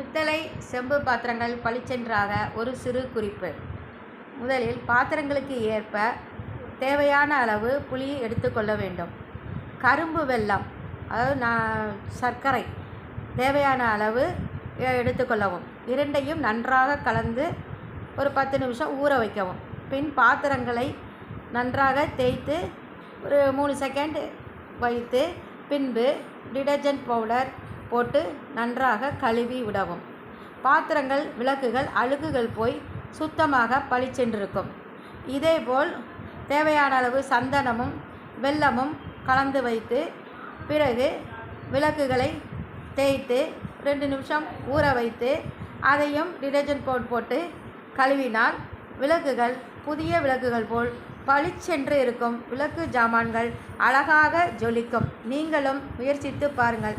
பித்தளை செம்பு பாத்திரங்கள் பளிச்சென்றாக ஒரு சிறு குறிப்பு. முதலில் பாத்திரங்களுக்கு ஏற்ப தேவையான அளவு புளி எடுத்துக்கொள்ள வேண்டும். கரும்பு வெல்லம் அதாவது நான் சர்க்கரை தேவையான அளவு எடுத்துக்கொள்ளவும் இரண்டையும் நன்றாக கலந்து ஒரு பத்து நிமிஷம் ஊற வைக்கவும். பின் பாத்திரங்களை நன்றாக தேய்த்து ஒரு மூணு செகண்ட் வைத்து பின்பு டிடர்ஜென்ட் பவுடர் போட்டு நன்றாக கழுவி விடவும். பாத்திரங்கள் விளக்குகள் அழுக்குகள் போய் சுத்தமாக பளிச்சென்றிருக்கும். இதேபோல் தேவையான அளவு சந்தனமும் வெல்லமும் கலந்து வைத்து பிறகு விளக்குகளை தேய்த்து ரெண்டு நிமிஷம் ஊற வைத்து அதையும் டிடர்ஜென்ட் பவுட் போட்டு கழுவினால் விளக்குகள் புதிய விளக்குகள் போல் பளிச்சென்று இருக்கும். விளக்கு ஜாமான்கள் அழகாக ஜொலிக்கும். நீங்களும் முயற்சித்து பாருங்கள்.